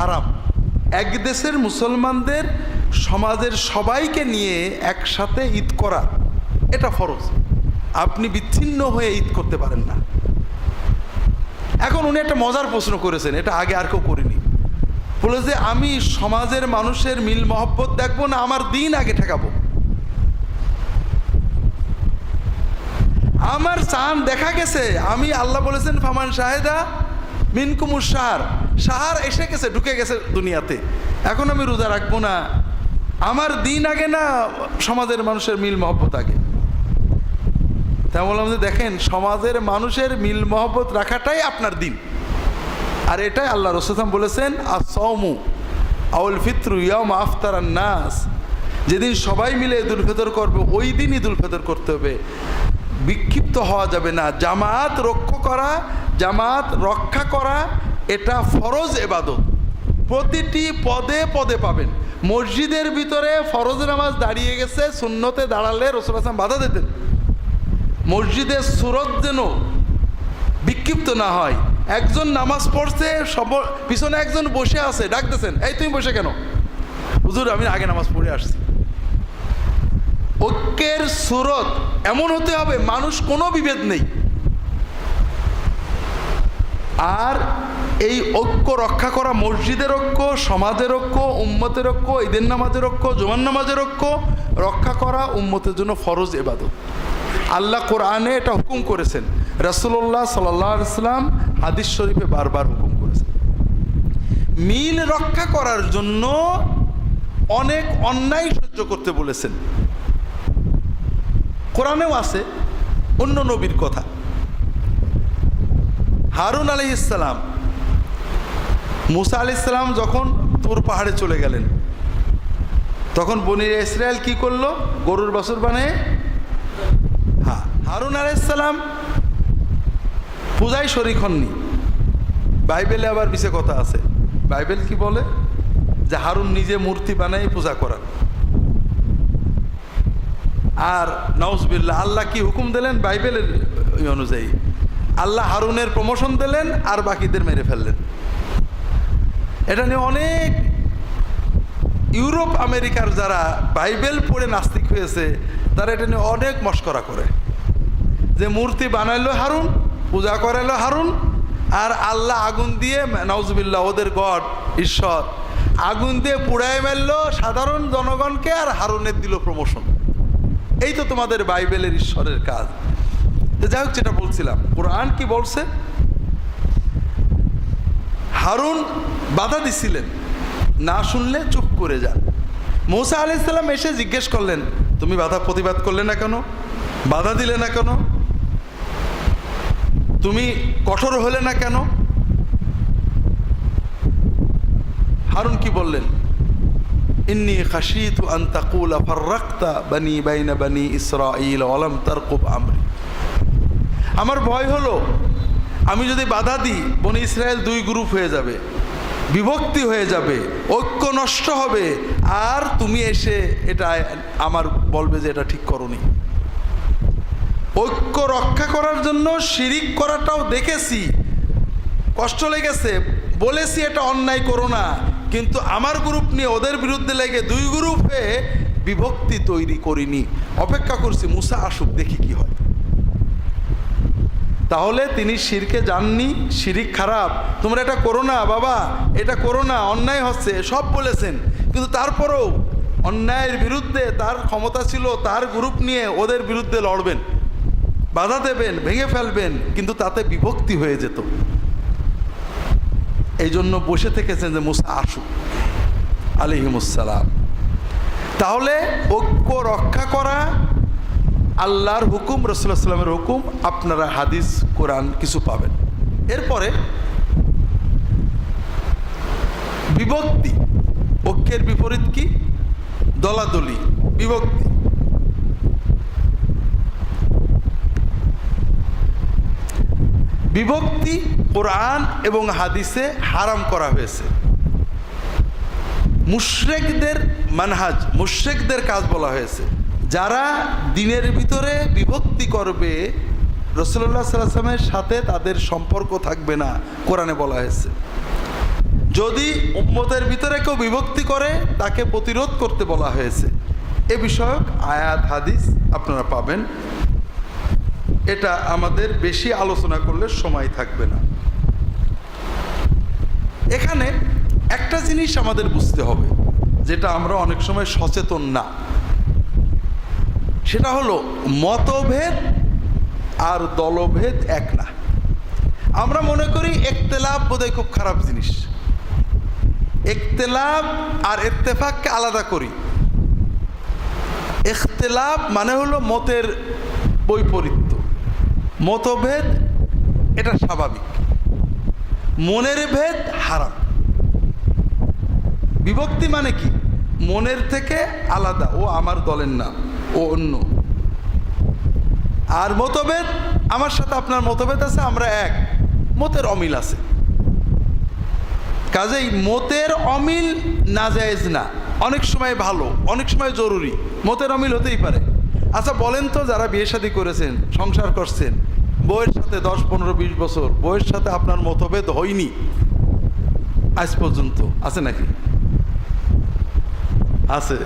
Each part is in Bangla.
হারাম। এক দেশের মুসলমানদের সমাজের সবাইকে নিয়ে একসাথে ঈদ করা, এটা ফরজ। আপনি বিচ্ছিন্ন হয়ে ঈদ করতে পারেন না। এখন উনি একটা মজার প্রশ্ন করেছেন, এটা আগে আর কেউ করিনি। বলে যে, আমি সমাজের মানুষের মিল মহব্বত দেখব না, আমার দিন আগে ঠেকাবো। আমার চান দেখা গেছে। আমি আল্লাহ বলেছেন, ফামান শাহেদা মিনকুমুর সাহার সাহার এসে গেছে, ঢুকে গেছে দুনিয়াতে। এখন আমি রোজা রাখব না। আমার দিন আগে না, সমাজের মানুষের মিল মহব্বত আগে। তা বললাম যে দেখেন, সমাজের মানুষের মিল মহব্বত রাখাটাই আপনার দিন। আর এটাই আল্লাহ রসুলাম বলেছেন আর সৌমু আউল ফিত্রু ইয়াম আফতার নাস যেদিন সবাই মিলে ঈদুল ফিতর করবে, ওই দিন ঈদুল ফিতর করতে হবে। বিক্ষিপ্ত হওয়া যাবে না। জামাত রক্ষ করা জামাত রক্ষা করা এটা ফরজ এবাদত। প্রতিটি পদে পদে পাবেন। মসজিদের ভিতরে ফরজ নামাজ দাঁড়িয়ে গেছে শূন্যতে দাঁড়ালে রসুল আসলাম বাধা দিতেন। মসজিদের সুরত যেন বিক্ষিপ্ত না হয়। একজন নামাজ পড়ছে, সব পিছনে একজন বসে আছে ডাকতেছেন এই তুমি বসে কেন? হুজুর, আমি আগে নামাজ পড়ে আসছি। ঐক্যের সুরত এমন হতে হবে, মানুষ কোনো বিভেদ নেই। আর এই ঐক্য রক্ষা করা মসজিদের ঐক্য, সমাজের ঐক্য, উম্মতের ঐক্য, ঈদের নামাজের ঐক্য জোমান নামাজের ঐক্য রক্ষা করা উম্মতের জন্য ফরজ এবাদত আল্লাহ কোরআনে এটা হুকুম করেছেন। রসুল্লাহ সাল্লাহ ইসলাম হাদিস শরীফে বারবার হুকুম করেছেন। মিল রক্ষা করার জন্য অনেক অন্যায় সহ্য করতে বলেছেন। কোরআনেও আছে, অন্য নবীর কথা। হারুন আলি ইসলাম মুসা আলি ইসলাম যখন তোর পাহাড়ে চলে গেলেন, তখন বনির ইসরায়েল কি করল? গরুর বাসুর বানিয়ে হ্যাঁ হারুন আলাইসালাম পূজায় শরিক হননি। বাইবেলে আবার বিশে কথা আছে। বাইবেল কি বলে? যে হারুন নিজে মূর্তি বানাই পূজা করান। আর নওজবিল্লা আল্লাহ কি হুকুম দিলেন? বাইবেলের অনুযায়ী। আল্লাহ হারুনের প্রমোশন দিলেন আর বাকিদের মেরে ফেললেন। এটা নিয়ে অনেক ইউরোপ, আমেরিকার যারা বাইবেল পড়ে নাস্তিক হয়েছে, তারা এটা নিয়ে অনেক মস্করা করে। যে মূর্তি বানাইলো হারুন, পূজা করাইলো হারুন, আর আল্লাহ আগুন দিয়ে নওজবিল্লা ওদের গড, ঈশ্বর, আগুন দিয়ে পুড়ায় মারলো সাধারণ জনগণকে আর হারুনের দিল প্রমোশন এই তো তোমাদের বাইবেলের ঈশ্বরের কাজ। তো যাই হোক, যেটা বলছিলাম, কোরআন কি বলছে? হারুন বাধা দিছিলেন, না শুনলে চুপ করে যান। মৌসা আলি ইসলাম এসে জিজ্ঞেস করলেন, তুমি বাধা প্রতিবাদ করলে না কেন? বাধা দিলে না কেন? তুমি কঠোর হলে না কেন? হারুন কি বললেন? ইন্নি খাশিতু আন তাকুলা ফাররাক্তা বানি বাইনা বানি ইসরাঈল ওয়ালাম তারকুব আমরি। আমার ভয় হলো, আমি যদি বাধা দিই, বনি ইসরায়েল দুই গ্রুপ হয়ে যাবে, বিভক্তি হয়ে যাবে, ঐক্য নষ্ট হবে, আর তুমি এসে এটা আমার বলবে যে এটা ঠিক করনি। ঐক্য রক্ষা করার জন্য শিরিক করাটাও দেখেছি। কষ্ট লেগেছে, বলেছি এটা অন্যায় করো না, কিন্তু আমার গ্রুপ নিয়ে ওদের বিরুদ্ধে লেগে দুই গ্রুপ হয়ে বিভক্তি তৈরি করিনি। অপেক্ষা করছি, মুসা আসুক, দেখি কি হয়। তাহলে তিনি শিরকে জাননি শিরিক খারাপ। তোমরা এটা করো না, বাবা, এটা করো না, অন্যায় হচ্ছে, সব বলেছেন। কিন্তু তারপরেও অন্যায়ের বিরুদ্ধে তার ক্ষমতা ছিল, তার গ্রুপ নিয়ে ওদের বিরুদ্ধে লড়বেন। বাধা দেবেন, ভেঙে ফেলবেন, কিন্তু তাতে বিভক্তি হয়ে যেত। এই জন্য বসে থেকেছেন যে মুসা, আসুক। আলিহিমুসালাম তাহলে ঐক্য রক্ষা করা আল্লাহর হুকুম রসুল্লাহ সাল্লামের হুকুম, আপনারা হাদিস, কোরআন কিছু পাবেন। এরপরে বিভক্তি। ঐক্যের বিপরীত কি? দলাদলি, বিভক্তি। বিভক্তি কোরআন এবং হাদিসে হারাম করা হয়েছে। মুশ্রেকদের মানহাজ, মুশ্রেকদের কাজ বলা হয়েছে। যারা দিনের ভিতরে বিভক্তি করবে রসুল্লাহ সাল্লামের সাথে তাদের সম্পর্ক থাকবে না, কোরআনে বলা হয়েছে। যদি উম্মতের ভিতরে কেউ বিভক্তি করে, তাকে প্রতিরোধ করতে বলা হয়েছে। এ বিষয়ক আয়াত, হাদিস আপনারা পাবেন। এটা আমাদের বেশি আলোচনা করলে সময় থাকবে না। এখানে একটা জিনিস আমাদের বুঝতে হবে, যেটা আমরা অনেক সময় সচেতন না। সেটা হলো মতভেদ আর দলভেদ এক না। আমরা মনে করি একতেলাপ বোধহয় খুব খারাপ জিনিস। একতেলাভ আর ইত্তেফাককে আলাদা করি। ইখতলাফ মানে হলো মতের বৈপরীত্য। মতভেদ, এটা স্বাভাবিক। মনের ভেদ, হারাম। বিভক্তি মানে কি? মনের থেকে আলাদা। ও আমার দলের না ও অন্য। আর মতভেদ? আমার সাথে আপনার মতভেদ আছে, আমরা এক। মতের অমিল আছে। কাজেই মতের অমিল নাজায়েজ না। অনেক সময় ভালো, অনেক সময় জরুরি। মতের অমিল হতেই পারে। আচ্ছা বলেন তো, যারা বিয়ে শাদী করেছেন, সংসার করছেন বইয়ের সাথে দশ, পনেরো, বিশ বছর বইয়ের সাথে আপনার মতভেদ হয়নি? আজ পর্যন্ত আছে নাকি? আছে।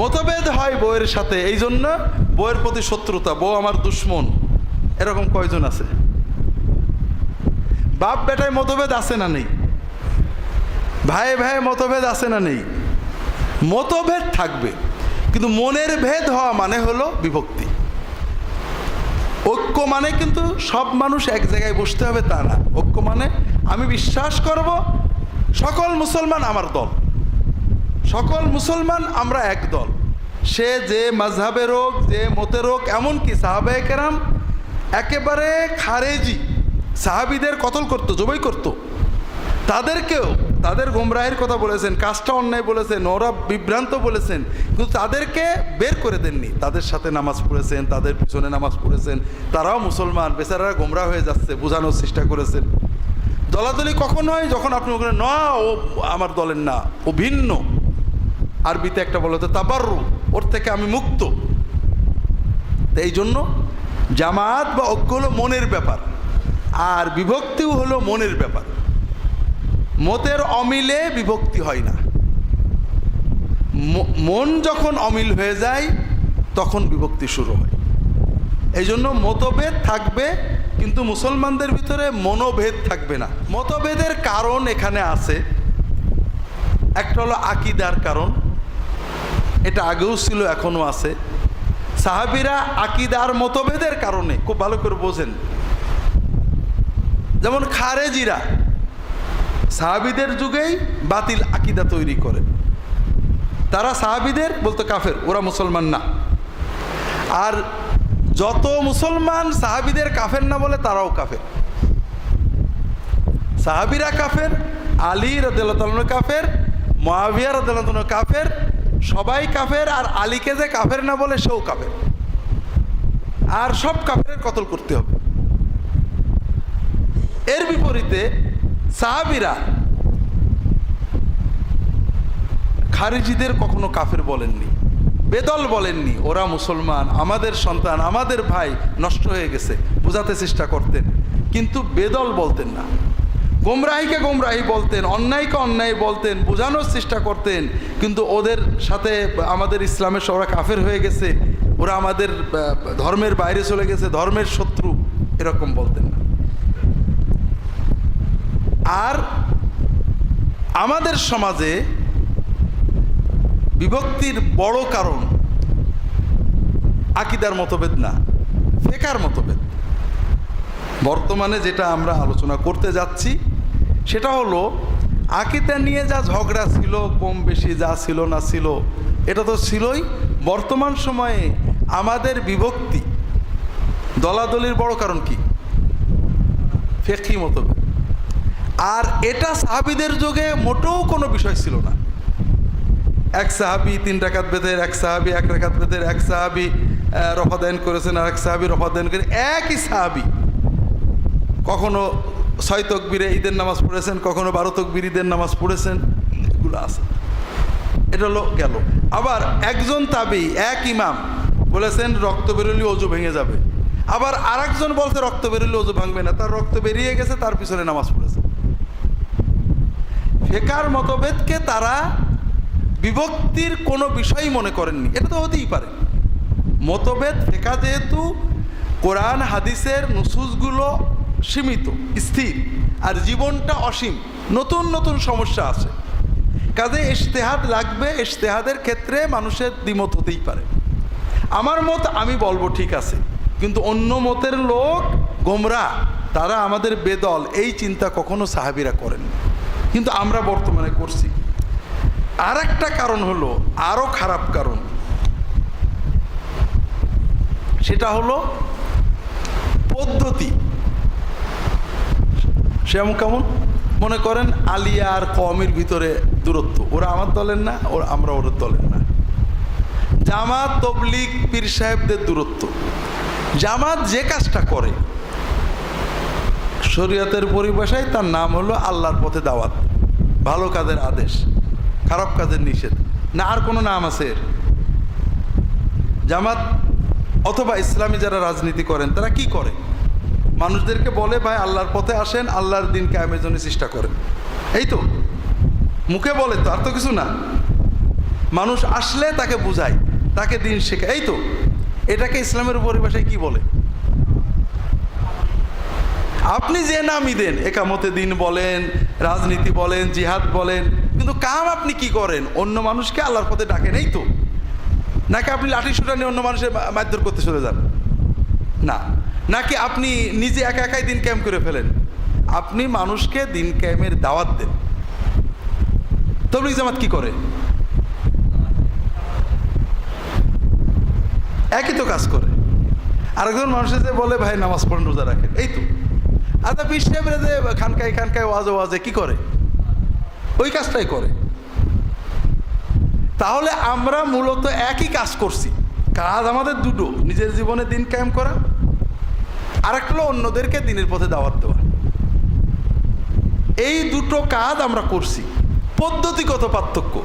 মতভেদ হয় বউয়ের সাথে, এই জন্য বউয়ের প্রতি শত্রুতা, বউ আমার দুশ্মন। এরকম কয়জন আছে? বাপ বেটায় মতভেদ আছে না নেই? ভাই ভাই মতভেদ আছে না নেই? মতভেদ থাকবে, কিন্তু মনের ভেদ হওয়া মানে হলো বিভক্তি। ঐক্য মানে কিন্তু সব মানুষ এক জায়গায় বসতে হবে তা না। ঐক্য মানে আমি বিশ্বাস করব, সকল মুসলমান আমার দল। সকল মুসলমান আমরা এক দল। সে যে মাঝহাবের হোক যে মতের হোক এমনকি সাহাবে কেরাম একেবারে খারেজি। সাহাবিদের কতল করতো, জবাই করতো। তাদেরকেও তাদের গোমরাহের কথা বলেছেন, কাজটা অন্যায় বলেছেন, ওরা বিভ্রান্ত বলেছেন, কিন্তু তাদেরকে বের করে দেননি। তাদের সাথে নামাজ পড়েছেন, তাদের পিছনে নামাজ পড়েছেন। তারাও মুসলমান, বেচারারা গোমরা হয়ে যাচ্ছে, বোঝানোর চেষ্টা করেছেন। দলাদলি কখন হয়? যখন আপনি ওখানে না, ও আমার দলের না, ও ভিন্ন। আরবিতে একটা বলে তো তাবারু ওর থেকে আমি মুক্ত। এই জন্য জামাত বা ঐক্য হলো মনের ব্যাপার, আর বিভক্তিও হলো মনের ব্যাপার। মতের অমিলে বিভক্তি হয় না। মন যখন অমিল হয়ে যায়, তখন বিভক্তি শুরু হয়। এই জন্য মতভেদ থাকবে, কিন্তু মুসলমানদের ভিতরে মনোভেদ থাকবে না। মতভেদের কারণ এখানে আছে। একটা হলো আকিদার কারণ এটা আগেও ছিল, এখনও আছে। সাহাবিরা আকিদার মতভেদের কারণে, খুব ভালো করে বোঝেন। যেমন খারেজিরা, সাহাবিদের যুগেই বাতিল আকিদা তৈরি করে। তারা সাহাবিদের বলতো কাফের, ওরা মুসলমান না। আর যত মুসলমান সাহাবিদের কাফের না বলে, তারাও কাফের। সাহাবিরা কাফের, আলী রদুল্লাহ কাফের মহাবিয়া রদুল্লাহ কাফের সবাই কাফের আর আলীকে যে কাফের না বলে সেও কাফের। আর সব কাফের কতল করতে হবে। এর বিপরীতে সাহাবিরা খারিজিদের কখনো কাফের বলেননি, বেদল বলেননি, ওরা মুসলমান, আমাদের সন্তান, আমাদের ভাই নষ্ট হয়ে গেছে, বোঝাতে চেষ্টা করতেন, কিন্তু বেদল বলতেন না। গোমরাহিকে গোমরাহি বলতেন, অন্যায়কে অন্যায় বলতেন, বোঝানোর চেষ্টা করতেন। কিন্তু ওদের সাথে আমাদের ইসলামের সবরা কাফের হয়ে গেছে, ওরা আমাদের ধর্মের বাইরে চলে গেছে, ধর্মের শত্রু, এরকম বলতেন না। আর আমাদের সমাজে বিভক্তির বড় কারণ আকিদার মতভেদ না, ফেকার মতভেদ। বর্তমানে যেটা আমরা আলোচনা করতে যাচ্ছি সেটা হলো, আকিদা নিয়ে যা ঝগড়া ছিল, কম বেশি যা ছিল না ছিল, এটা তো ছিলই বর্তমান সময়ে আমাদের বিভক্তি। দলাদলির বড় কারণ কি? ফেকি মতো আর এটা সাহাবিদের যুগে মোটেও কোনো বিষয় ছিল না। এক সাহাবি তিন রাকাত বেদের এক সাহাবি এক রাকাত বেদের এক সাহাবি রফাদায়ন করেছেন আর এক সাহাবি রফাদায়ন করে একই সাহাবি কখনো ছয় তকবিরে ঈদের নামাজ পড়েছেন, কখনো বারো তকবির ঈদের নামাজ পড়েছেন, এগুলো আছে। এটা হলো গেল। আবার একজন তাবি, এক ইমাম, বলেছেন রক্ত বেরোলে অজু ভেঙে যাবে। আবার আর একজন বলছে রক্ত বেরোলে অজু ভাঙবে না, তার রক্ত বেরিয়ে গেছে, তার পিছনে নামাজ পড়েছে। ফেকার মতভেদকে তারা বিভক্তির কোনো বিষয় মনে করেননি। এটা তো হতেই পারে। মতভেদ ফেকা যেহেতু, কোরআন, হাদিসের নুসুসগুলো সীমিত, স্থির, আর জীবনটা অসীম। নতুন নতুন সমস্যা আছে। কাজে ইশতেহাদ লাগবে, ইশতেহাদের ক্ষেত্রে মানুষের দ্বিমত হতেই পারে। আমার মত আমি বলব ঠিক আছে, কিন্তু অন্য মতের লোক গোমরা তারা আমাদের বেদল, এই চিন্তা কখনো সাহাবিরা করেন কিন্তু আমরা বর্তমানে করছি। আর একটা কারণ হলো আরও খারাপ কারণ। সেটা হলো পদ্ধতি। সেরকম কেমন? মনে করেন আলিয়া আর কমের ভিতরে দূরত্ব। ওরা আমার দলের না, ওরা আমরা ওর দলের না। জামাত তবলিক পীর সাহেবদের দূরত্ব। জামাত যে কাজটা করে, শরীয়তের পরিভাষায় তার নাম হলো আল্লাহর পথে দাওয়াত। ভালো কাজের আদেশ, খারাপ কাজের নিষেধ। না, আর কোনো নাম আছে এর? জামাত অথবা ইসলামী যারা রাজনীতি করেন, তারা কি করে? মানুষদেরকে বলে, ভাই, আল্লাহর পথে আসেন, আল্লাহর দিন কায়েমের জন্য চেষ্টা করেন। এই তো, মুখে বলে তো, আর তো কিছু না। মানুষ আসলে তাকে বুঝায়, তাকে দিন শেখায়। এই তো, এটাকে ইসলামের পরিভাষায় কি বলে? আপনি যে নামই দেন, একামতে দিন বলেন, রাজনীতি বলেন, জিহাদ বলেন, কিন্তু কাম আপনি কি করেন? অন্য মানুষকে আল্লাহর পথে ডাকেন, এই তো। নাকি আপনি লাঠি সুটা নিয়ে অন্য মানুষের মা- মারধর করতে চলে যান? না। নাকি আপনি নিজে একা একাই দিন ক্যাম্প করে ফেলেন? আপনি মানুষকে দিন ক্যাম্পের দাওয়াত দেন। তবলিগ জামাত কি করে? একই তো কাজ করে। আরেকজন মানুষের যে বলে, ভাই, নামাজ পড়েন রোজা রাখেন। এই তো। আচ্ছা পীর সাহেবরা যে খানকায় খানকায় ওয়াজে ওয়াজে কি করে? ওই কাজটাই করে। তাহলে আমরা মূলত একই কাজ করছি। কাজ আমাদের দুটো। নিজের জীবনে দিন কায়েম করা আর একটা হলো অন্যদেরকে দিনের পথে দাওয়াত দেওয়া। এই দুটো কাজ আমরা করছি। পদ্ধতিগত পার্থক্য।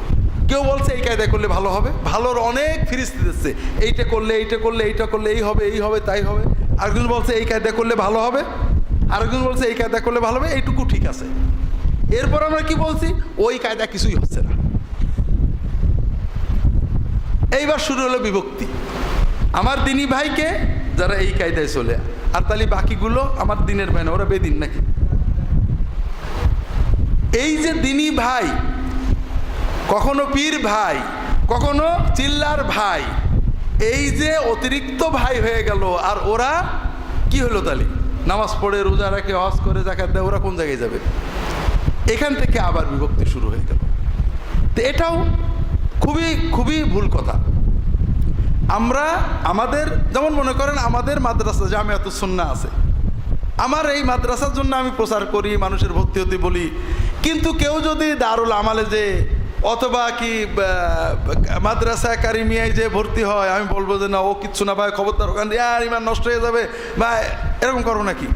কেউ বলছে, এই কায়দা করলে ভালো হবে। ভালোর অনেক ফিরিস্তি দিচ্ছে। এইটা করলে এইটা করলে এইটা করলে, এই হবে এই হবে, তাই হবে। আরেকজন বলছে, এই কায়দা করলে ভালো হবে। আরেকজন বলছে, এই কায়দা করলে ভালো হবে, এইটুকু ঠিক আছে। এরপর আমরা কি বলছি? ওই কায়দা কিছুই হচ্ছে না। এইবার শুরু হলো বিভক্তি। আমার দিনী ভাইকে যারা এই কায়দায় চলে আর তাহলে বাকিগুলো আমার দিনের ভাই না ওরা বেদিন নাকি? এই যে দিনী ভাই, কখনো পীর ভাই, কখনো চিল্লার ভাই, এই যে অতিরিক্ত ভাই হয়ে গেল, আর ওরা কি হলো তাহলে? নামাজ পড়ে, রোজা রাখে, হজ করে জাকাত দেয়, ওরা কোন জায়গায় যাবে? এখান থেকে আবার বিভক্তি শুরু হয়ে গেল। তো এটাও খুবই খুবই ভুল কথা। আমরা আমাদের, যেমন মনে করেন আমাদের মাদ্রাসা জামিয়াত সুন্না আছে। আমার এই মাদ্রাসার জন্য আমি প্রচার করি, মানুষের ভর্তি হতে বলি। কিন্তু কেউ যদি দারুল আমালে যে, অথবা কি মাদ্রাসা কারিমিয়ায় যে ভর্তি হয়, আমি বলব যে, না, ও কিচ্ছু না ভাই, খবরদার, ওখান দিয়ে, আর ইমান নষ্ট হয়ে যাবে। বা, এরকম করো নাকি?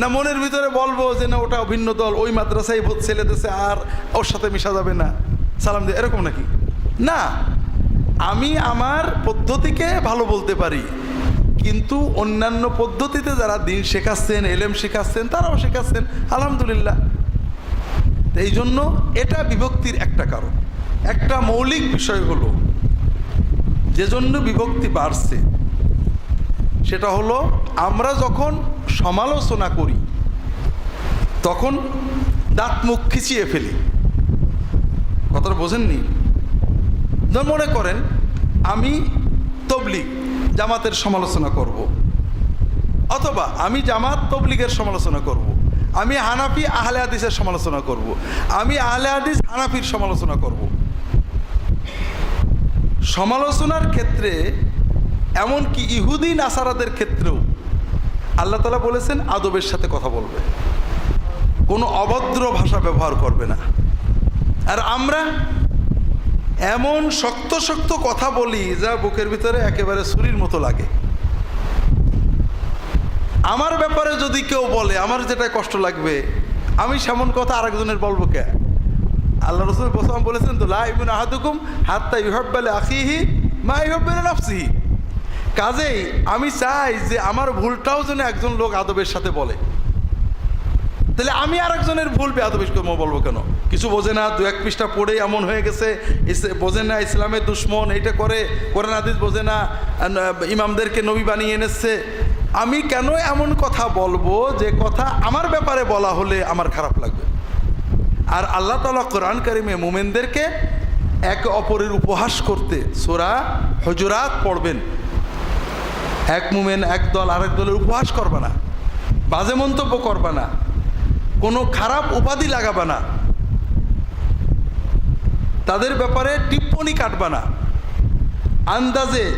না, মনের ভিতরে বলব যে, না, ওটা ভিন্ন দল, ওই মাদ্রাসায় ছেলে দেশে আর ওর সাথে মিশা যাবে না। সালাম দিয়ে, এরকম নাকি? না আমি আমার পদ্ধতিকে ভালো বলতে পারি, কিন্তু অন্যান্য পদ্ধতিতে যারা দিন শেখাচ্ছেন, এলেম শেখাচ্ছেন, তারাও শেখাচ্ছেন, আলহামদুলিল্লাহ। এই জন্য এটা বিভক্তির একটা কারণ। একটা মৌলিক বিষয় হলো, যে জন্য বিভক্তি বাড়ছে, সেটা হলো আমরা যখন সমালোচনা করি, তখন দাঁত মুখ খিচিয়ে ফেলি। কথাটা বোঝেননি? যেমন মনে করেন, আমি তবলিগ, জামাতের সমালোচনা করব। অথবা আমি জামাত তবলিগের সমালোচনা করব। আমি হানাফি আহলে হাদিসের সমালোচনা করব। আমি আহলে হাদিস হানাফির সমালোচনা করব। সমালোচনার ক্ষেত্রে এমনকি ইহুদি নাসারাদের ক্ষেত্রেও আল্লাহ তালা বলেছেন, আদবের সাথে কথা বলবে কোনো অভদ্র ভাষা ব্যবহার করবে না আর আমরা এমন শক্ত শক্ত কথা বলি যা বুকের ভিতরে একেবারে ছুরির মতো লাগে। আমার ব্যাপারে যদি কেউ বলে, আমার যেটা কষ্ট লাগবে, আমি সেমন কথা আরেকজনের বলব কে? আল্লাহ রসুল প্রথম বলেছেন, তো লাইবুন আহাদুকুম হাত্তা ইহব্বালে আখিহি মা ইহব্বালে নাফসিহি। কাজেই আমি চাই যে আমার ভুলটাও যেন একজন লোক আদবের সাথে বলে। তাহলে আমি আরেকজনের ভুল বেয়াদবিশ করব, বলব কেন? কিছু বোঝে না দু এক পৃষ্ঠা পড়ে এমন হয়ে গেছে বোঝে না, ইসলামের দুশ্মন, এইটা করে, কোরআন, হাদিস বোঝে না ইমামদেরকে নবী বানিয়ে এনেছে। আমি কেন এমন কথা বলব যে কথা আমার ব্যাপারে বলা হলে আমার খারাপ লাগবে? আর আল্লাহ তালা কোরআন কারিমে মোমেনদেরকে এক অপরের উপহাস করতে সোরা হজরাত পড়বেন। এক মুমেন, এক দল, আরেক দলের উপহাস করবে না, বাজে মন্তব্য করবে না। কোনো খারাপ উপাধি লাগাবে না। তাদের ব্যাপারে টিপ্পনি কাটবে না। আন্দাজে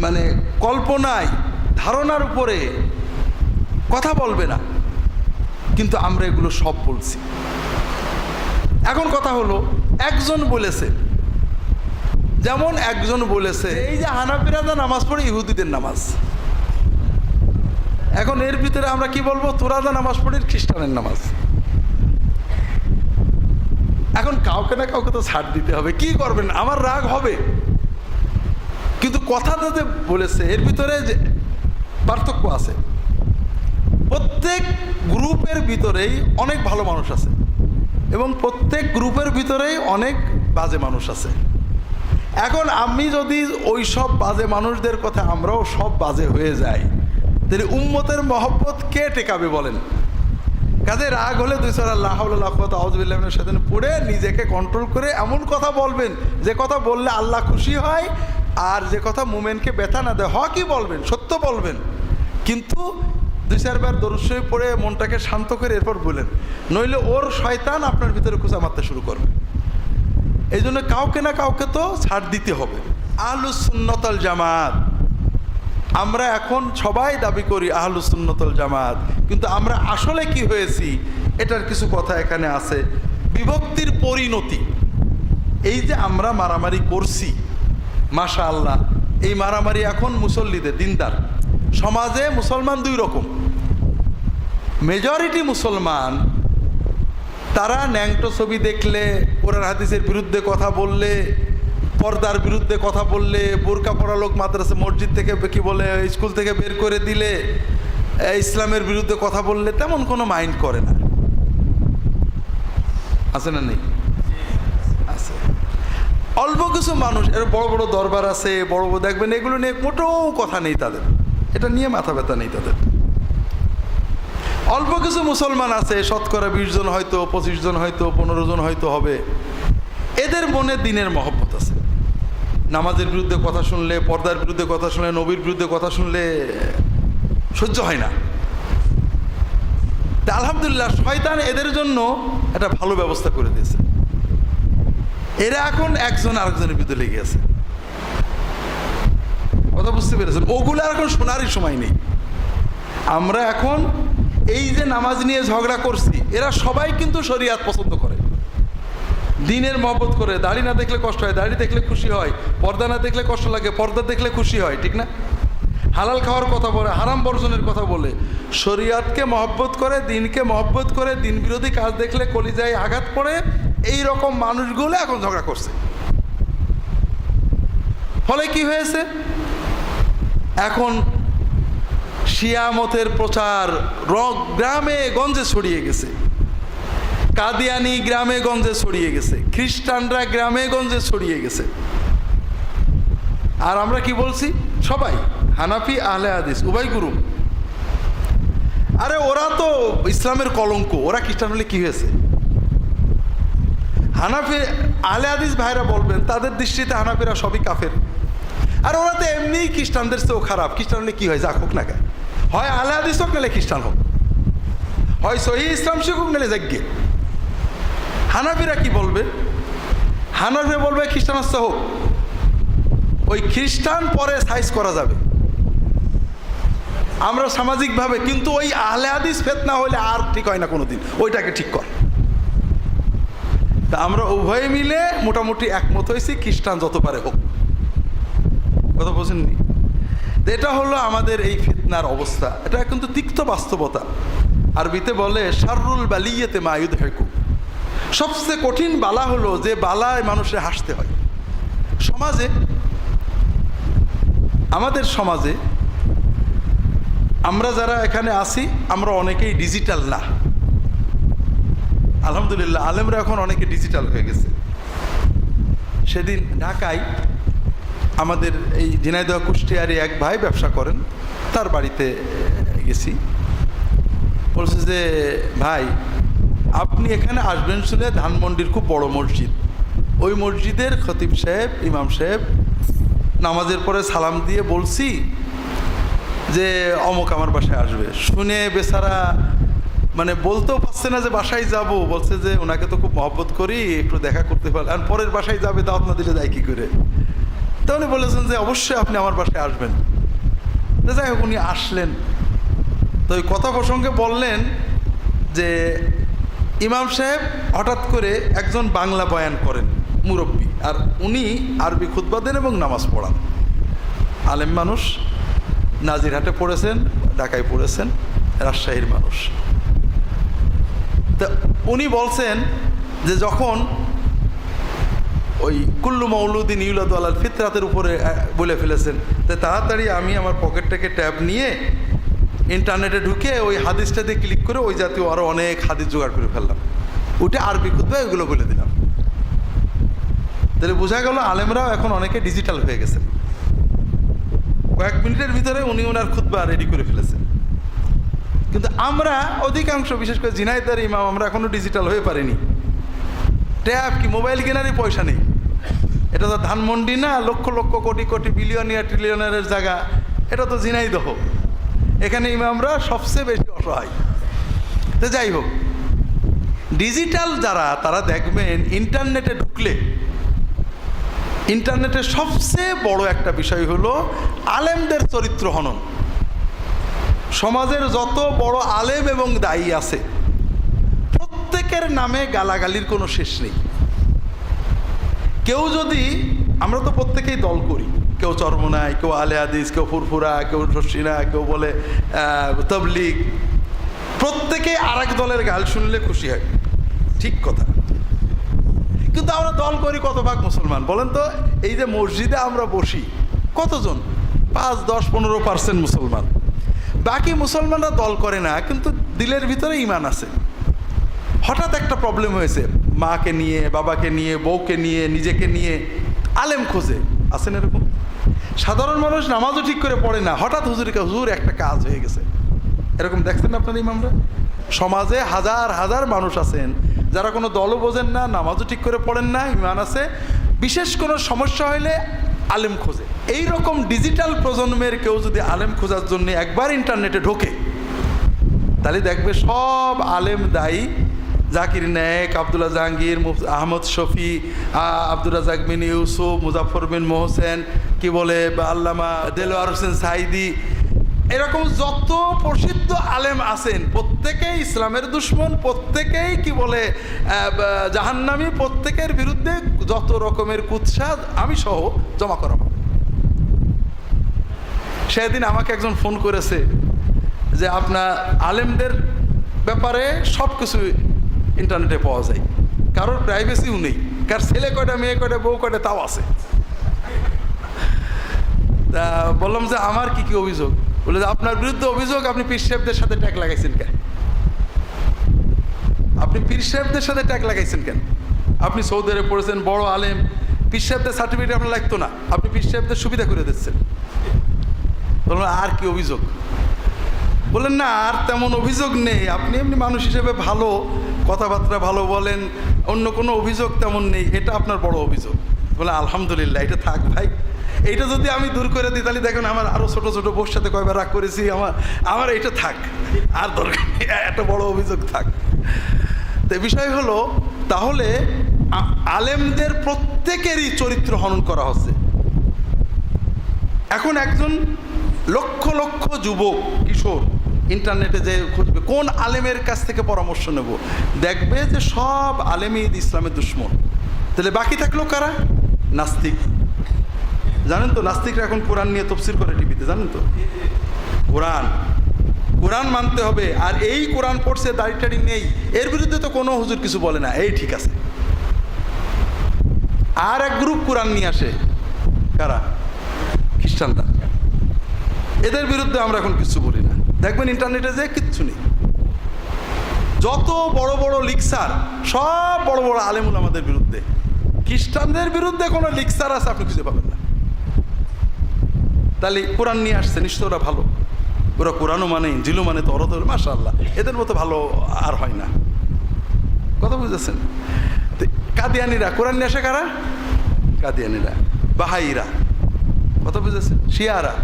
মানে কল্পনায়, ধারণার উপরে কথা বলবে না। কিন্তু আমরা এগুলো সব বলছি। এখন কথা হলো, একজন বলেছে, যেমন একজন বলেছে, এই যে হানাফিরাদা নামাজ পড়ে ইহুদিদের নামাজ। এখন এর ভিতরে আমরা কি বলব? তোরাদা নামাজ পড়ি খ্রিস্টানের নামাজ। এখন কাউকে না কাউকে তো ছাড় দিতে হবে। কি করবেন? আমার রাগ হবে। কিন্তু কথাটাতে বলেছে, এর ভিতরে যে পার্থক্য আছে। প্রত্যেক গ্রুপের ভিতরেই অনেক ভালো মানুষ আছে এবং প্রত্যেক গ্রুপের ভিতরেই অনেক বাজে মানুষ আছে। এখন আমি যদি ওই সব বাজে মানুষদের কথা আমরাও সব বাজে হয়ে যাই তাহলে উম্মতের মহব্বত কে টেকাবে বলেন? কাজে রাগ হলে দুই সাল আল্লাহ আউজবিল্লাহ সেদিন পড়ে নিজেকে কন্ট্রোল করে এমন কথা বলবেন, যে কথা বললে আল্লাহ খুশি হয়, আর যে কথা মুমেনকে ব্যথা না দেয়, হকই বলবেন, সত্য বলবেন। কিন্তু দুই চারবার দরুশ্বই পড়ে মনটাকে শান্ত করে এরপর বলেন, নইলে ওর শয়তান আপনার ভিতরে খুঁজা মারতে শুরু করবে। এই জন্য কাউকে না কাউকে তো ছাড় দিতে হবে। আলু সুন্নতল জামাত। আমরা এখন সবাই দাবি করি আহলু সুন্নতল জামাত, কিন্তু আমরা আসলে কি হয়েছি এটার কিছু কথা এখানে আছে। বিভক্তির পরিণতি, এই যে আমরা মারামারি করছি মাশা আল্লাহ এই মারামারি এখন মুসল্লিদের, দিনদার। সমাজে মুসলমান দুই রকম। মেজরিটি মুসলমান, তারা ন্যাংটো ছবি দেখলে, কোরআন হাদিসের বিরুদ্ধে কথা বললে পর্দার বিরুদ্ধে কথা বললে, বোরকা পড়া লোক মাদ্রাসা মসজিদ থেকে কি বলে, স্কুল থেকে বের করে দিলে ইসলামের বিরুদ্ধে কথা বললে তেমন কোনো মাইন্ড করে না। আছে না নেই? আছে। অল্প কিছু মানুষ, এর বড় বড় দরবার আছে, বড় বড়, দেখবেন এগুলো নিয়ে মোটেও কথা নেই তাদের। এটা নিয়ে মাথা ব্যথা নেই তাদের। অল্প কিছু মুসলমান আছে, শতকরা বিশ জন হয়তো, পঁচিশ জন হয়তো, পনেরো জন হয়তো হবে। এদের মনে দিনের মহব্বত আছে। নামাজের বিরুদ্ধে কথা শুনলে, পর্দার বিরুদ্ধে কথা শুনলে, নবীর বিরুদ্ধে কথা শুনলে সহ্য হয় না। তা আলহামদুলিল্লাহ, শয়তান এদের জন্য একটা ভালো ব্যবস্থা করে দিয়েছে। এরা এখন একজন আরেকজনের বিরুদ্ধে লেগে আছে। কথা বুঝতে পেরেছেন? ওগুলো আর এখন শোনারই সময় নেই। আমরা এখন এই যে নামাজ নিয়ে ঝগড়া করছি, এরা সবাই কিন্তু শরিয়াত পছন্দ দিনের মহব্বত করে, দাড়ি না দেখলে কষ্ট হয়, দাড়ি দেখলে খুশি হয়, পর্দা না দেখলে কষ্ট লাগে, পর্দা দেখলে খুশি হয়, ঠিক না? হালাল খাওয়ার কথা বলে, হারাম বর্জনের কথা বলে। শরিয়াতকে মহব্বত করে, দিনকে মহব্বত করে, দিন বিরোধী কাজ দেখলে কলিজায় আঘাত পড়ে, এই রকম মানুষগুলো এখন ঝগড়া করছে। ফলে কি হয়েছে? এখন শিয়ামতের প্রচার গ্রামে গঞ্জে ছড়িয়ে গেছে। কাদিয়ানি গ্রামে গঞ্জে ছড়িয়ে গেছে। খ্রিস্টানরা গ্রামে গঞ্জে ছড়িয়ে গেছে। আর আমরা কি বলছি? সবাই, হানাফি, আহলে হাদিস, উভয় গুরু আরে ওরা তো ইসলামের কলঙ্ক, ওরা খ্রিস্টান হলে কি হয়েছে? হানাফি, আহলে হাদিস ভাইরা বলবেন, তাদের দৃষ্টিতে হানাফিরা সবই কাফের। আর ওরা তো এমনিই খ্রিস্টানদের চেয়েও খারাপ। খ্রিস্টান হলে কি হয়? যাক হোক না কেন। হয় আহলে হাদিস হোক, নাহলে খ্রিস্টান হোক। হয় সহি ইসলাম শিখুক, নাহলে যাগ্যে হানাফিরা কি বলবে? হানাফিরা বলবে, খ্রিস্টান আসতে হোক। ওই খ্রিস্টান পরে সাইজ করা যাবে। আমরা সামাজিকভাবে, কিন্তু ওই আহলে হাদিস ফেতনা হলে আর ঠিক হয় না কোনোদিন। ওইটাকে ঠিক কর। তা আমরা উভয়ে মিলে মোটামুটি একমত হয়েছি, খ্রিস্টান যত পারে হোক। কথা বোঝেননি? এটা হলো আমাদের এই ফিতনার অবস্থা। এটা কিন্তু তিক্ত বাস্তবতা। আরবিতে বলে, শাররুল বালিয়েতে মায়ুদ হেকু সবচেয়ে কঠিন বালা হলো যে বালায় মানুষের হাসতে হয়। সমাজে, আমাদের সমাজে, আমরা যারা এখানে আছি, আমরা অনেকেই ডিজিটাল না। আলহামদুলিল্লাহ, আলেমরা এখন অনেকে ডিজিটাল হয়ে গেছে। সেদিন ঢাকায় আমাদের এই ঝিনাইদহ কুষ্টিয়ারি এক ভাই ব্যবসা করেন, তার বাড়িতে গেছি। বলছে যে, ভাই আপনি এখানে আসবেন শুনে ধানমন্ডির খুব বড় মসজিদ। ওই মসজিদের খতিব সাহেব, ইমাম সাহেব নামাজের পরে সালাম দিয়ে বলছি যে, অমুক আমার বাসায় আসবে। শুনে বেচারা মানে বলতেও পারছে না যে বাসায় যাব। বলছে যে, ওনাকে তো খুব মহব্বত করি, একটু দেখা করতে পারলে আর পরের বাসায় যাবে, দাওয়াত না দিলে যায় কী করে? তো উনি বলেছেন যে, অবশ্যই আপনি আমার বাসায় আসবেন। তো যাই হোক, উনি আসলেন। তো ওই কথা প্রসঙ্গে বললেন যে ইমাম সাহেব হঠাৎ করে একজন বাংলা বয়ান করেন, মুরব্বী। আর উনি আরবি খুতবা দেন এবং নামাজ পড়ান। আলেম মানুষ, নাজিরহাটে পড়েছেন, ঢাকায় পড়েছেন, রাজশাহীর মানুষ। তা উনি বলছেন যে যখন ওই কুল্লু মৌলুদ্দিন ইউলাদ আলাল ফিতরাতের উপরে বলে ফেলেছেন তাড়াতাড়ি আমি আমার পকেট থেকে ট্যাব নিয়ে ইন্টারনেটে ঢুকে ওই হাদিসটাতে ক্লিক করে ওই জাতীয় আরও অনেক হাদিস জোগাড় করে ফেললাম। ওইটা আরবি খুদ্া ওইগুলো বলে দিলাম। তাহলে বোঝা গেল আলেমরাও এখন অনেকে ডিজিটাল হয়ে গেছে। কয়েক মিনিটের ভিতরে উনি ওনার খুদ্া রেডি করে ফেলেছেন। কিন্তু আমরা অধিকাংশ, বিশেষ করে ঝিনাইদার ইমাম, আমরা এখনও ডিজিটাল হয়ে পারিনি। ট্যাব কি মোবাইল কেনারই পয়সা নেই। এটা তো ধানমন্ডি না, লক্ষ লক্ষ কোটি কোটি বিলিয়নিয়ার ট্রিলিয়নারের জায়গা। এটা তো ঝিনাইদহ। এখানে ইমামরা সবচেয়ে বেশি অসহায়। তো যাই হোক ডিজিটাল যারা, তারা দেখবেন ইন্টারনেটে ঢুকলে ইন্টারনেটের সবচেয়ে বড় একটা বিষয় হলো আলেমদের চরিত্র হনন। সমাজের যত বড় আলেম এবং দায়ী আছে, প্রত্যেকের নামে গালাগালির কোনো শেষ নেই। কেউ যদি, আমরা তো প্রত্যেকেই দল করি কেউ চরমনায় কেউ আলে আদিস কেউ ফুরফুরা কেউ শশিনা কেউ বলে আহ, তবলিগ। প্রত্যেকে আর দলের গাল শুনলে খুশি হয়। ঠিক কথা। কিন্তু আমরা দল করি কত ভাগ মুসলমান? বলেন তো এই যে মসজিদে আমরা বসি কতজন? পাঁচ দশ পনেরো পার্সেন্ট মুসলমান। বাকি মুসলমানরা দল করে না কিন্তু দিলের ভিতরে ইমান আছে। হঠাৎ একটা প্রবলেম হয়েছে। মাকে নিয়ে বাবাকে নিয়ে বউকে নিয়ে নিজেকে নিয়ে আলেম খোঁজে। আছেন এরকম? সাধারণ মানুষ নামাজও ঠিক করে পড়ে না। হঠাৎ হুজুরকে হুজুর, একটা কাজ হয়ে গেছে। এরকম দেখছেন আপনার ইমামরা? সমাজে হাজার হাজার মানুষ আছেন, যারা কোনো দলও বোঝেন না, নামাজও ঠিক করে পড়েন না, ইমান আছে। বিশেষ কোনো সমস্যা হলে আলেম খোঁজে। এই রকম ডিজিটাল প্রজন্মের কেউ যদি আলেম খোঁজার জন্য একবার ইন্টারনেটে ঢোকে, তাহলে দেখবে সব আলেম দায়ী জাকির নায়েক আবদুল্লাহ জাহাঙ্গীর আহমদ শফি, আ- আব্দুর রাজাক বিন ইউসুফ মুজাফর বিন মোহসেন, কি বলে আল্লামা দেলোয়ার হোসেন সাইদি এরকম যত প্রসিদ্ধ আলেম আছেন, প্রত্যেকেই ইসলামের দুশ্মন, প্রত্যেকেই কি বলে জাহান্নামী, প্রত্যেকের বিরুদ্ধে যত রকমের কুৎসা আমি সহ জমা করা সেদিন আমাকে একজন ফোন করেছে যে, আপনার আলেমদের ব্যাপারে সব কিছু ইন্টারনেটে পাওয়া যায়। কারোর প্রাইভেসিও নেই। কার ছেলে কয়টা, মেয়ে কয়টা, বউ কয়টা, তাও আছে। তা বললাম যে, আমার কি কি অভিযোগ? বলে যে, আপনার বিরুদ্ধে অভিযোগ, আপনি পীর সাহেবদের সাথে ট্যাগ লাগাইছেন কেন? আপনি পীর সাহেবদের সাথে ট্যাগ লাগাইছেন কেন? আপনি সৌদি পড়েছেন, বড় আলেম। পীর সাহেবদের সার্টিফিকেট আপনার লাগতো না। আপনি পীর সাহেবদের সুবিধা করে দিচ্ছেন। বললাম, আর কি অভিযোগ? বললেন, না, আর তেমন অভিযোগ নেই। আপনি এমনি মানুষ হিসেবে ভালো। কথাবার্তা ভালো বলেন, অন্য কোনো অভিযোগ তেমন নেই, এটা আপনার বড় অভিযোগ। বলে, আলহামদুলিল্লাহ, এটা থাক ভাই। এইটা যদি আমি দূর করে দিই, তাহলে দেখেন আমার আরও ছোটো ছোটো বোর সাথে কয়বার রাগ করেছি, আমার আমার এটা থাক। আর দরকার নেই একটা বড় অভিযোগ থাক। তো বিষয় হলো, তাহলে আলেমদের প্রত্যেকেরই চরিত্র হনন করা হচ্ছে। এখন একজন লক্ষ লক্ষ যুবক, কিশোর ইন্টারনেটে যে খুঁজবে, কোন আলেমের কাছ থেকে পরামর্শ নেব? দেখবে যে সব আলেমই ইসলামের দুশ্মন। তাহলে বাকি থাকল কারা? নাস্তিক। জানেন তো, নাস্তিকরা এখন কোরআন নিয়ে তফসির করে টিভিতে, জানেন তো? কোরআন। কোরআন মানতে হবে, আর এই কোরআন পড়ছে, দাড়ি টাড়ি নেই। এর বিরুদ্ধে তো কোনো হুজুর কিছু বলে না। এই ঠিক আছে। আর এক গ্রুপ কোরআন নিয়ে আসে। কারা? খ্রিস্টানরা। এদের বিরুদ্ধে আমরা এখন কিছু বলি। দেখবেন ইন্টারনেটে যে কিচ্ছু নেই। যত বড় বড় লিকসার সব বড় বড় আলেমুল আমাদের বিরুদ্ধে। খ্রিস্টানদের বিরুদ্ধে কোনো লিকসার আছে, আপনি খুঁজে পাবেন না। তাহলে কোরআন নিয়ে আসছে, নিশ্চয় ওরা ভালো। ওরা কোরআনও মানে ইঞ্জিলও মানে তো অরদ মাসা আল্লাহ এদের মতো ভালো আর হয় না। কথা বুঝেছেন? কাদিয়ানিরা, কোরআন নিয়ে আসে কারা? কাদিয়ানিরা। বাহাইরা। কথা বুঝেছেন? শিয়ারা।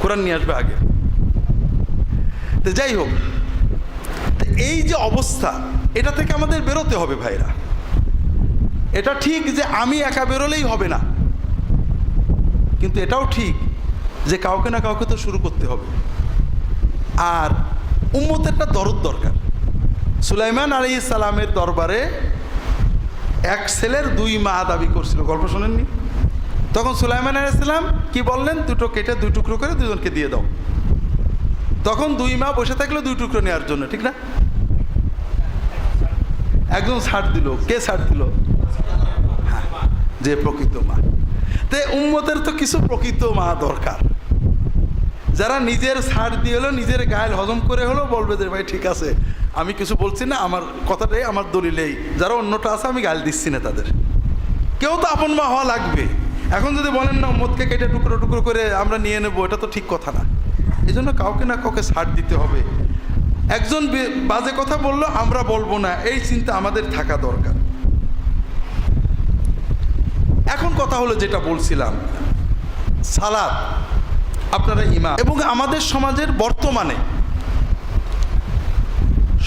কোরআন নিয়ে আসবে আগে। তো যাই হোক এই যে অবস্থা, এটা থেকে আমাদের বেরোতে হবে ভাইরা। এটা ঠিক যে আমি একা বেরোলেই হবে না। কিন্তু এটাও ঠিক যে কাউকে না কাউকে তো শুরু করতে হবে। আর উম্মতেরটা দরদ দরকার। সুলাইমান আলী সালামের দরবারে এক ছেলের দুই মা দাবি করছিল। গল্প শোনেননি? তখন সুলাইমান আলাইসালাম কি বললেন? দুটো কেটে দুই টুকরো করে দুজনকে দিয়ে দাও। তখন দুই মা বসে থাকল দুই টুকরো নেওয়ার জন্য ঠিক না? একজন ছাড় দিল। কে ছাড় দিল? হ্যাঁ, যে প্রকৃত মা। তে উম্মতের তো কিছু প্রকৃত মা দরকার। যারা নিজের ছাড় দিয়ে হলো নিজের গায়েল হজম করে হলো বলবে যে ভাই ঠিক আছে আমি কিছু বলছি না আমার কথাটাই আমার দলিলেই যারা অন্যটা আছে আমি গাল দিচ্ছি না তাদের। কেউ তো আপন মা হওয়া লাগবে। এখন যদি বলেন না মদকে কেটে টুকরো টুকরো করে আমরা নিয়ে নেব এটা তো ঠিক কথা না। এই জন্য কাউকে না কাউকে ছাড় দিতে হবে। একজন বাজে কথা বলল, আমরা বলব না। এই চিন্তা আমাদের থাকা দরকার। এখন কথা হলো যেটা বলছিলাম সালাদ আপনারা ইমাম। এবং আমাদের সমাজের বর্তমানে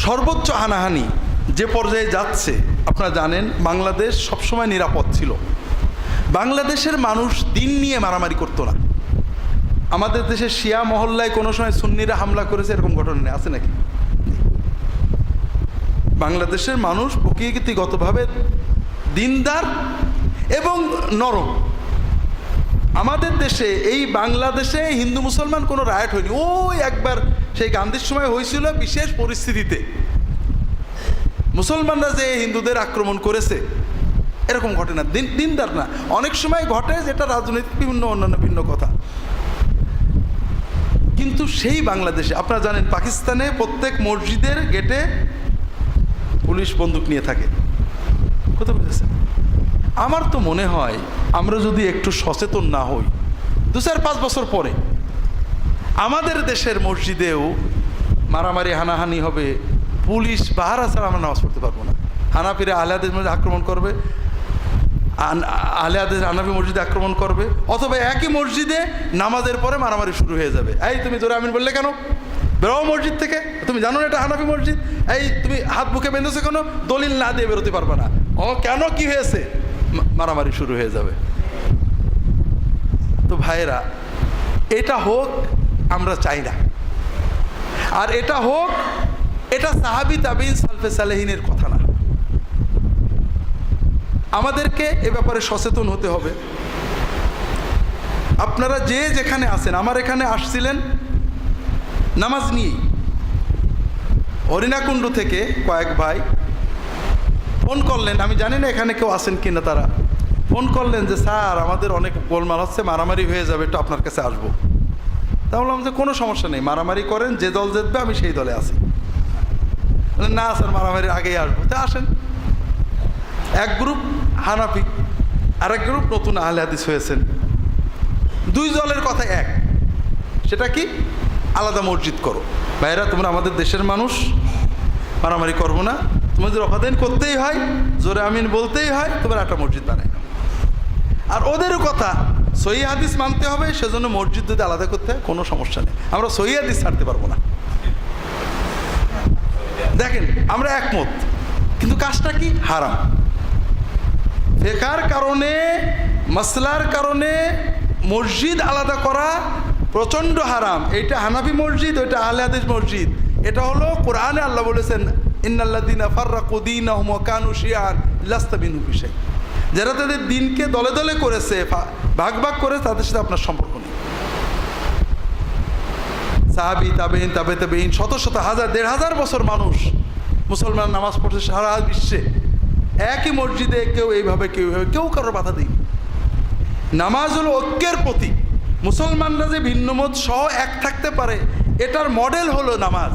সর্বোচ্চ হানাহানি যে পর্যায়ে যাচ্ছে, আপনারা জানেন, বাংলাদেশ সবসময় নিরাপদ ছিল। বাংলাদেশের মানুষ দিন নিয়ে মারামারি করতো না। আমাদের দেশে শিয়া মহল্লায় কোনো সময় সুন্নিরা হামলা করেছে এরকম ঘটনা নেই, আছে নাকি? বাংলাদেশের মানুষ প্রকৃতিগতভাবে দিনদার এবং নরম। আমাদের দেশে, এই বাংলাদেশে হিন্দু মুসলমান কোনো রায়ট হয়নি। ওই একবার সেই গান্ধীর সময় হয়েছিল বিশেষ পরিস্থিতিতে। মুসলমানরা যে হিন্দুদের আক্রমণ করেছে, এরকম ঘটে না দিন দিনদার না। অনেক সময় ঘটে যেটা রাজনৈতিক বিভিন্ন, অন্যান্য ভিন্ন কথা। কিন্তু সেই বাংলাদেশে, আপনারা জানেন পাকিস্তানে প্রত্যেক মসজিদের গেটে পুলিশ বন্দুক নিয়ে থাকে। কোথাও বুঝেছেন? আমার তো মনে হয় আমরা যদি একটু সচেতন না হই, দু চার পাঁচ বছর পরে আমাদের দেশের মসজিদেও মারামারি, হানাহানি হবে, পুলিশ বাহারা ছাড়া আমরা নামাজ পড়তে পারব না। হানাফিরা আহলাদের মধ্যে আক্রমণ করবে আন- আহলাদের হানাফি মসজিদে আক্রমণ করবে, অথবা একই মসজিদে নামাজের পরে মারামারি শুরু হয়ে যাবে। এই তুমি জোরে আমিন বললে কেন? বেরো মসজিদ থেকে। তুমি জানো না এটা হানাফি মসজিদ? এই তুমি হাত বুকে বেঁধেছো কেন? দলিল না দিয়ে বেরোতে পারবে না। ও, কেন কি হয়েছে? মারামারি শুরু হয়ে যাবে। তো ভাইরা এটা হোক, আমরা চাই না। আর এটা হোক, এটা সাহাবি তাবিন সালফে সালেহিনের কথা না। আমাদেরকে এ ব্যাপারে সচেতন হতে হবে। আপনারা যে যেখানে আছেন আমার এখানে আসছিলেন নামাজ নিয়েই। হরিণাকুণ্ড থেকে কয়েক ভাই ফোন করলেন আমি জানি না এখানে কেউ আছেন কিনা তারা। ফোন করলেন যে স্যার আমাদের অনেক গোলমাল হচ্ছে মারামারি হয়ে যাবে একটু আপনার কাছে আসব। তা বললাম যে কোনো সমস্যা নেই মারামারি করেন যে দল জিতবে আমি সেই দলে বললেন, না স্যার মারামারির আগেই আসব। তা আসেন। এক গ্রুপ হানাফি, আরেক গ্রুপ নতুন আহলে হাদিস হয়েছেন। দুই দলের কথা এক। সেটা কি? আলাদা মসজিদ করো। ভাইরা তোমরা আমাদের দেশের মানুষ, মারামারি করব না। তোমাদের অপাদান করতেই হয়, জোরে আমিন বলতেই হয়, তোমরা একটা মসজিদ বানাই নাও। আর ওদেরও কথা, সহি হাদিস মানতে হবে, সেজন্য মসজিদ যদি আলাদা করতে হয়, কোনো সমস্যা নেই। আমরা সহি হাদিস ছাড়তে পারব না। দেখেন, আমরা একমত, কিন্তু কাজটা কি? হারাম। ফেকার কারণে, মাসলার কারণে মসজিদ আলাদা করা প্রচণ্ড হারাম। এইটা হানাফি মসজিদ, ওইটা আহলে হাদিস মসজিদ। এটা হলো কোরআনে আল্লাহ বলেছেন ইন্নাল্লাদিনা ফার্রাকুদ্দিন কানু শিয়ান লাস্তাবিনু বিষয় যারা তাদের দিনকে দলে দলে করেছে ভাগ ভাগ করে তাদের সাথে আপনার সম্পর্ক নেই। সাহাবি তাবেইন তাবে তাবেইন শত শত হাজার, দেড় হাজার বছর মানুষ মুসলমান নামাজ পড়ছে সারা বিশ্বে। একই মসজিদে কেউ এইভাবে কেউ এইভাবে, কেউ কারও বাধা দিই নামাজ হলো ঐক্যের প্রতি মুসলমানরা যে ভিন্নমত সহ এক থাকতে পারে, এটার মডেল হলো নামাজ।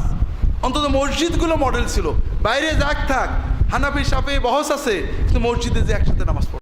অন্তত মসজিদগুলো মডেল ছিল। বাইরে যাক থাক, হানাফি সাপে বহস আছে, কিন্তু মসজিদে যে একসাথে নামাজ পড়ে।